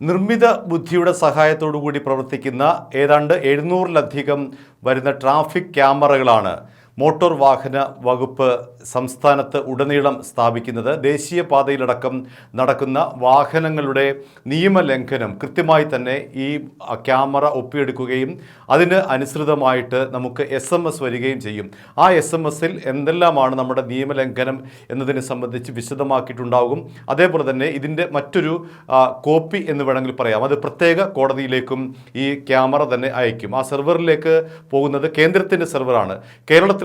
നിർമ്മിത ബുദ്ധിയുടെ സഹായത്തോടു കൂടി പ്രവർത്തിക്കുന്ന ഏതാണ്ട് എഴുന്നൂറിലധികം വരുന്ന ട്രാഫിക് ക്യാമറകളാണ് മോട്ടോർ വാഹന വകുപ്പ് സംസ്ഥാനത്ത് ഉടനീളം സ്ഥാപിക്കുന്നത് ദേശീയപാതയിലടക്കം നടക്കുന്ന വാഹനങ്ങളുടെ നിയമലംഘനം കൃത്യമായി തന്നെ ഈ ക്യാമറ ഒപ്പിയെടുക്കുകയും അതിന് അനുസൃതമായിട്ട് നമുക്ക് എസ് എം എസ് വരികയും ചെയ്യും. ആ എസ് എം എസിൽ എന്തെല്ലാമാണ് നമ്മുടെ നിയമലംഘനം എന്നതിനെ സംബന്ധിച്ച് വിശദമാക്കിയിട്ടുണ്ടാകും. അതേപോലെ തന്നെ ഇതിന്റെ മറ്റൊരു കോപ്പി എന്ന് വേണമെങ്കിൽ പറയാം. അത് പ്രത്യേക കോടതിയിലേക്കും ഈ ക്യാമറ തന്നെ അയക്കും ആ സെർവറിലേക്ക് പോകുന്നത് കേന്ദ്രത്തിന്റെ സെർവറാണ്.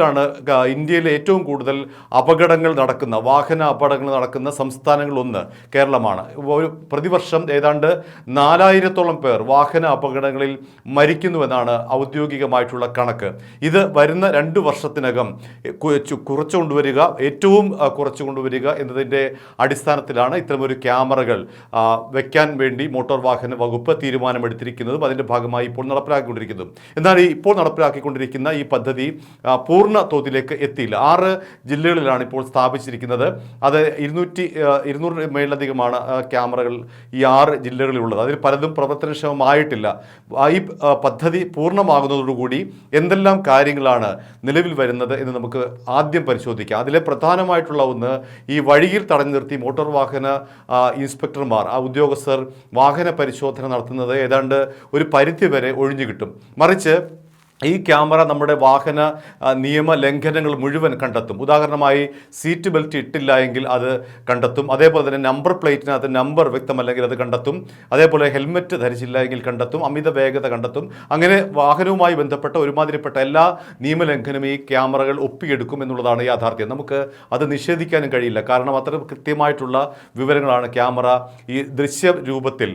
കേരളത്തിലാണ് ഇന്ത്യയിൽ ഏറ്റവും കൂടുതൽ അപകടങ്ങൾ നടക്കുന്ന വാഹന അപകടങ്ങൾ നടക്കുന്ന സംസ്ഥാനങ്ങളൊന്ന് കേരളമാണ്. ഒരു പ്രതിവർഷം ഏതാണ്ട് നാലായിരത്തോളം പേർ വാഹന അപകടങ്ങളിൽ മരിക്കുന്നുവെന്നാണ് ഔദ്യോഗികമായിട്ടുള്ള കണക്ക്. ഇത് വരുന്ന രണ്ട് വർഷത്തിനകം കുറച്ചു കൊണ്ടുവരിക ഏറ്റവും കുറച്ചു കൊണ്ടുവരിക എന്നതിന്റെ അടിസ്ഥാനത്തിലാണ് ഇത്തരമൊരു ക്യാമറകൾ വയ്ക്കാൻ വേണ്ടി മോട്ടോർ വാഹന വകുപ്പ് തീരുമാനമെടുത്തിരിക്കുന്നതും അതിന്റെ ഭാഗമായി ഇപ്പോൾ നടപ്പിലാക്കിക്കൊണ്ടിരിക്കുന്നതും. എന്നാൽ ഇപ്പോൾ നടപ്പിലാക്കിക്കൊണ്ടിരിക്കുന്ന ഈ പദ്ധതി ആ, പൂർണ തോതിലേക്ക് എത്തിയില്ല. ആറ് ജില്ലകളിലാണ് ഇപ്പോൾ സ്ഥാപിച്ചിരിക്കുന്നത്. അത് ഇരുന്നൂറ്റി ഇരുന്നൂറ് മേലധികമാണ് ക്യാമറകൾ ഈ ആറ് ജില്ലകളിലുള്ളത്. അതിൽ പലതും പ്രവർത്തനക്ഷമമായിട്ടില്ല. ഈ പദ്ധതി പൂർണമാകുന്നതോടുകൂടി എന്തെല്ലാം കാര്യങ്ങളാണ് നിലവിൽ വരുന്നത് എന്ന് നമുക്ക് ആദ്യം പരിശോധിക്കാം. അതിലെ പ്രധാനമായിട്ടുള്ള ഒന്ന് ഈ വഴിയിൽ തടഞ്ഞു നിർത്തി മോട്ടോർ വാഹന ഇൻസ്പെക്ടർമാർ ആ ഉദ്യോഗസ്ഥർ വാഹന പരിശോധന നടത്തുന്നത് ഏതാണ്ട് ഒരു പരിധി വരെ ഒഴിഞ്ഞു കിട്ടും. മറിച്ച് ഈ ക്യാമറ നമ്മുടെ വാഹന നിയമ ലംഘനങ്ങൾ മുഴുവൻ കണ്ടെത്തും. ഉദാഹരണമായി സീറ്റ് ബെൽറ്റ് ഇട്ടില്ല എങ്കിൽ അത് കണ്ടെത്തും. അതേപോലെ തന്നെ നമ്പർ പ്ലേറ്റിനകത്ത് നമ്പർ വ്യക്തമല്ലെങ്കിൽ അത് കണ്ടെത്തും. അതേപോലെ ഹെൽമെറ്റ് ധരിച്ചില്ല എങ്കിൽ കണ്ടെത്തും. അമിത വേഗത കണ്ടെത്തും. അങ്ങനെ വാഹനവുമായി ബന്ധപ്പെട്ട ഒരുമാതിരിപ്പെട്ട എല്ലാ നിയമലംഘനവും ഈ ക്യാമറകൾ ഒപ്പിയെടുക്കും എന്നുള്ളതാണ് യാഥാർത്ഥ്യം. നമുക്ക് അത് നിഷേധിക്കാനും കഴിയില്ല. കാരണം അത്ര കൃത്യമായിട്ടുള്ള വിവരങ്ങളാണ് ക്യാമറ ഈ ദൃശ്യ രൂപത്തിൽ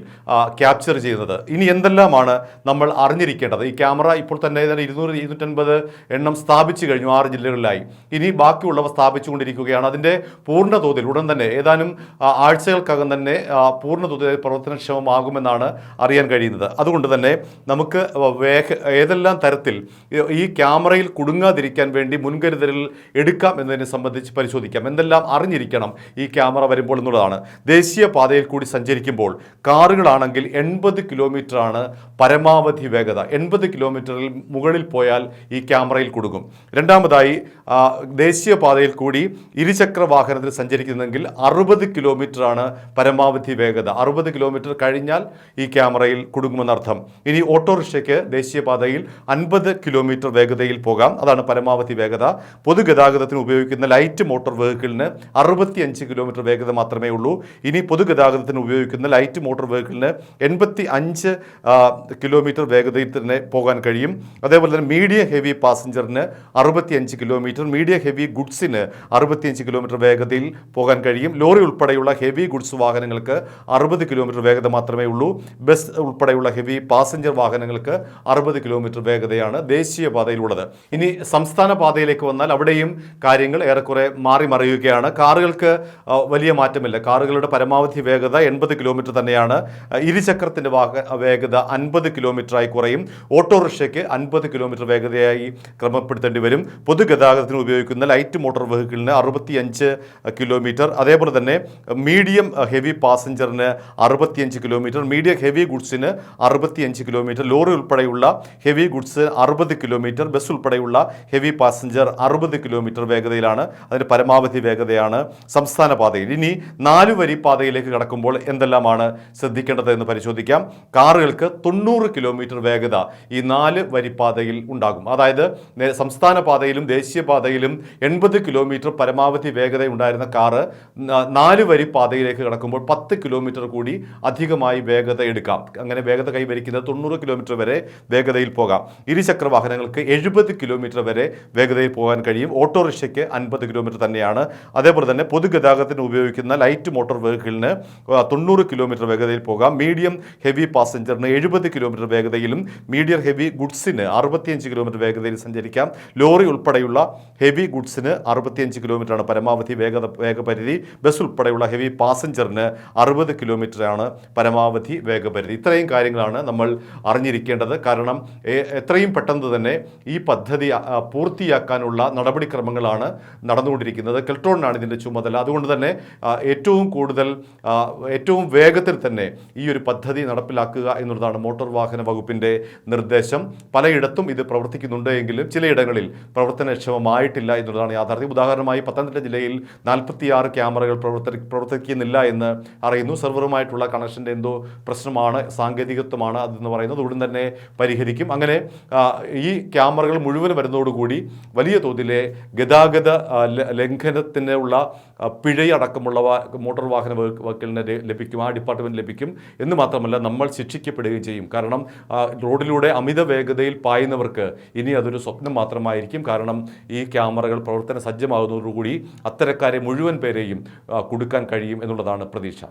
ക്യാപ്ചർ ചെയ്യുന്നത്. ഇനി എന്തെല്ലാമാണ് നമ്മൾ അറിഞ്ഞിരിക്കേണ്ടത്? ഈ ക്യാമറ ഇപ്പോൾ തന്നെ ഏതാണ്ട് ഇരുന്നൂറ് ഇരുന്നൂറ്റൻപത് എണ്ണം സ്ഥാപിച്ചു കഴിഞ്ഞു ആറ് ജില്ലകളിലായി. ഇനി ബാക്കിയുള്ളവ സ്ഥാപിച്ചുകൊണ്ടിരിക്കുകയാണ്. അതിന്റെ പൂർണ തോതിൽ ഉടൻ തന്നെ ഏതാനും ആഴ്ചകൾക്കകം തന്നെ പൂർണ തോതിൽ പ്രവർത്തനക്ഷമമാകുമെന്നാണ് അറിയാൻ കഴിയുന്നത്. അതുകൊണ്ട് തന്നെ നമുക്ക് വേഗ ഏതെല്ലാം തരത്തിൽ ഈ- ക്യാമറയിൽ കുടുങ്ങാതിരിക്കാൻ വേണ്ടി മുൻകരുതലിൽ എടുക്കാം എന്നതിനെ സംബന്ധിച്ച് പരിശോധിക്കാം. എന്തെല്ലാം അറിഞ്ഞിരിക്കണം ഈ ക്യാമറ വരുമ്പോൾ എന്നുള്ളതാണ്. ദേശീയ പാതയിൽ കൂടി സഞ്ചരിക്കുമ്പോൾ കാറുകളാണെങ്കിൽ എൺപത് ആണ് പരമാവധി വേഗത. എൺപത് കിലോമീറ്ററിൽ മുകളിൽ പോയാൽ ഈ ക്യാമറയിൽ കൊടുക്കും രണ്ടാമതായി ദേശീയപാതയിൽ ദേശീയ പാതയിൽ കൂടി ഇരുചക്ര വാഹനത്തിൽ സഞ്ചരിക്കുന്നെങ്കിൽ അറുപത് ആണ് പരമാവധി വേഗത. അറുപത് കിലോമീറ്റർ കഴിഞ്ഞാൽ ഈ ക്യാമറയിൽ കുടുങ്ങുമെന്നർത്ഥം ഇനി ഓട്ടോറിക്ഷയ്ക്ക് ദേശീയപാതയിൽ അൻപത് കിലോമീറ്റർ വേഗതയിൽ പോകാം. അതാണ് പരമാവധി വേഗത. പൊതുഗതാഗതത്തിന് ഉപയോഗിക്കുന്ന ലൈറ്റ് മോട്ടോർ വെഹിക്കിളിന് അറുപത്തിയഞ്ച് കിലോമീറ്റർ വേഗത മാത്രമേ ഉള്ളൂ. ഇനി പൊതുഗതാഗതത്തിന് ഉപയോഗിക്കുന്ന ലൈറ്റ് മോട്ടോർ വെഹിക്കിളിന് എൺപത്തി അഞ്ച് കിലോമീറ്റർ വേഗതയിൽ തന്നെ പോകാൻ കഴിയും. അതേപോലെ തന്നെ മീഡിയം ഹെവി പാസഞ്ചറിന് അറുപത്തിയഞ്ച് കിലോമീറ്റർ മീഡിയം ഹെവി ഗുഡ്സിന് അറുപത്തിയഞ്ച് കിലോമീറ്റർ വേഗതയിൽ പോകാൻ കഴിയും. ലോറി ഉൾപ്പെടെയുള്ള ഹെവി ഗുഡ്സ് വാഹനങ്ങൾക്ക് അറുപത് കിലോമീറ്റർ വേഗത മാത്രമേ ഉള്ളൂ. ബസ് ഉൾപ്പെടെയുള്ള ഹെവി പാസഞ്ചർ വാഹനങ്ങൾക്ക് അറുപത് കിലോമീറ്റർ വേഗതയാണ് ദേശീയ പാതയിലുള്ളത് ഇനി സംസ്ഥാന പാതയിലേക്ക് വന്നാൽ അവിടെയും കാര്യങ്ങൾ ഏറെക്കുറെ മാറി മറിയുകയാണ്. കാറുകൾക്ക് വലിയ മാറ്റമില്ല. കാറുകളുടെ പരമാവധി വേഗത എൺപത് കിലോമീറ്റർ തന്നെയാണ്. ഇരുചക്രത്തിന്റെ വേഗത അൻപത് കിലോമീറ്ററായി കുറയും. ഓട്ടോറിക്ഷയ്ക്ക് അൻപത് കിലോമീറ്റർ വേഗതയായി ക്രമപ്പെടുത്തേണ്ടി വരും. പൊതുഗതാഗതത്തിന് ഉപയോഗിക്കുന്ന ലൈറ്റ് മോട്ടോർ വെഹിക്കിളിന് അറുപത്തിയഞ്ച് കിലോമീറ്റർ അതേപോലെ തന്നെ മീഡിയം ഹെവി പാസഞ്ചറിന് അറുപത്തിയഞ്ച് കിലോമീറ്റർ മീഡിയം ഹെവി ഗുഡ്സിന് അറുപത്തിയഞ്ച് കിലോമീറ്റർ ലോറി ഉൾപ്പെടെയുള്ള ഹെവി ഗുഡ്സ് അറുപത് കിലോമീറ്റർ ബസ് ഉൾപ്പെടെയുള്ള ഹെവി പാസഞ്ചർ അറുപത് കിലോമീറ്റർ വേഗതയിലാണ്. അതിന്റെ പരമാവധി വേഗതയാണ് സംസ്ഥാന പാതയിൽ. ഇനി നാലു വരി പാതയിലേക്ക് കടക്കുമ്പോൾ എന്തെല്ലാമാണ് ശ്രദ്ധിക്കേണ്ടത് എന്ന് പരിശോധിക്കാം. കാറുകൾക്ക് തൊണ്ണൂറ് കിലോമീറ്റർ വേഗത ഈ നാല് വരി പാതയിൽ ഉണ്ടാകും. അതായത് സംസ്ഥാന പാതയിലും ദേശീയ പാതയിലും എൺപത് കിലോമീറ്റർ പരമാവധി വേഗത ഉണ്ടായിരുന്ന കാറ് നാല് വരി പാതയിലേക്ക് കടക്കുമ്പോൾ പത്ത് കിലോമീറ്റർ കൂടി അധികമായി വേഗത എടുക്കാം. അങ്ങനെ വേഗത കൈവരിക്കുന്നത് തൊണ്ണൂറ് കിലോമീറ്റർ വരെ വേഗതയിൽ പോകാം. ഇരുചക്ര വാഹനങ്ങൾക്ക് എഴുപത് കിലോമീറ്റർ വരെ വേഗതയിൽ പോകാൻ കഴിയും. ഓട്ടോറിക്ഷയ്ക്ക് അൻപത് കിലോമീറ്റർ തന്നെയാണ്. അതേപോലെ തന്നെ പൊതുഗതാഗതത്തിന് ഉപയോഗിക്കുന്ന ലൈറ്റ് മോട്ടോർ വെഹിക്കിളിന് തൊണ്ണൂറ് കിലോമീറ്റർ വേഗതയിൽ പോകാം. മീഡിയം ഹെവി പാസഞ്ചറിന് എഴുപത് കിലോമീറ്റർ വേഗതയിലും മീഡിയം ഹെവി ഗുഡ്സിന് അറുപത്തിയഞ്ച് കിലോമീറ്റർ വേഗതയിൽ സഞ്ചരിക്കാം. ലോറി ഉൾപ്പെടെയുള്ള ഹെവി ഗുഡ്സിന് അറുപത്തിയഞ്ച് കിലോമീറ്ററാണ് പരമാവധി വേഗത വേഗപരിധി. ബസ് ഉൾപ്പെടെയുള്ള ഹെവി പാസഞ്ചറിന് അറുപത് കിലോമീറ്ററാണ് പരമാവധി വേഗപരിധി. ഇത്രയും കാര്യങ്ങളാണ് നമ്മൾ അറിഞ്ഞിരിക്കേണ്ടത്. കാരണം എത്രയും പെട്ടെന്ന് തന്നെ ഈ പദ്ധതി പൂർത്തിയാക്കാനുള്ള നടപടിക്രമങ്ങളാണ് നടന്നുകൊണ്ടിരിക്കുന്നത്. കെൽട്രോണിനാണ് ഇതിന്റെ ചുമതല. അതുകൊണ്ട് തന്നെ ഏറ്റവും കൂടുതൽ ഏറ്റവും വേഗത്തിൽ തന്നെ ഈ ഒരു പദ്ധതി നടപ്പിലാക്കുക എന്നുള്ളതാണ് മോട്ടോർ വാഹന വകുപ്പിന്റെ നിർദ്ദേശം. പലയിടത്തും ഇത് പ്രവർത്തിക്കുന്നുണ്ട് എങ്കിലും ചിലയിടങ്ങളിൽ പ്രവർത്തനക്ഷമമായിട്ടില്ല എന്നുള്ളതാണ് യാഥാർത്ഥ്യം. ഉദാഹരണമായി പത്തനംതിട്ട ജില്ലയിൽ നാൽപ്പത്തിയാറ് ക്യാമറകൾ പ്രവർത്തി പ്രവർത്തിക്കുന്നില്ല എന്ന് അറിയുന്നു. സെർവറുമായിട്ടുള്ള കണക്ഷന്റെ എന്തോ പ്രശ്നമാണ് സാങ്കേതികത്വമാണ് അതെന്ന് പറയുന്നത് ഉടൻ തന്നെ പരിഹരിക്കും. അങ്ങനെ ഈ ക്യാമറകൾ മുഴുവൻ വരുന്നതോടുകൂടി വലിയ തോതിലെ ഗതാഗത ലംഘനത്തിനുള്ള പിഴയടക്കമുള്ളവ മോട്ടോർ വാഹന വകു- വകുപ്പിന് ലഭിക്കും ആ ഡിപ്പാർട്ട്മെന്റ് ലഭിക്കും എന്ന് മാത്രമല്ല നമ്മൾ ശിക്ഷിക്കപ്പെടുകയും ചെയ്യും. കാരണം റോഡിലൂടെ അമിത വേഗതയിൽ പായുന്നവർക്ക് ഇനി അതൊരു സ്വപ്നം മാത്രമായിരിക്കും. കാരണം ഈ ക്യാമറകൾ പ്രവർത്തന സജ്ജമാകുന്നതോടുകൂടി അത്തരക്കാരെ മുഴുവൻ പേരെയും കുടുക്കാൻ കഴിയും എന്നുള്ളതാണ് പ്രതീക്ഷ.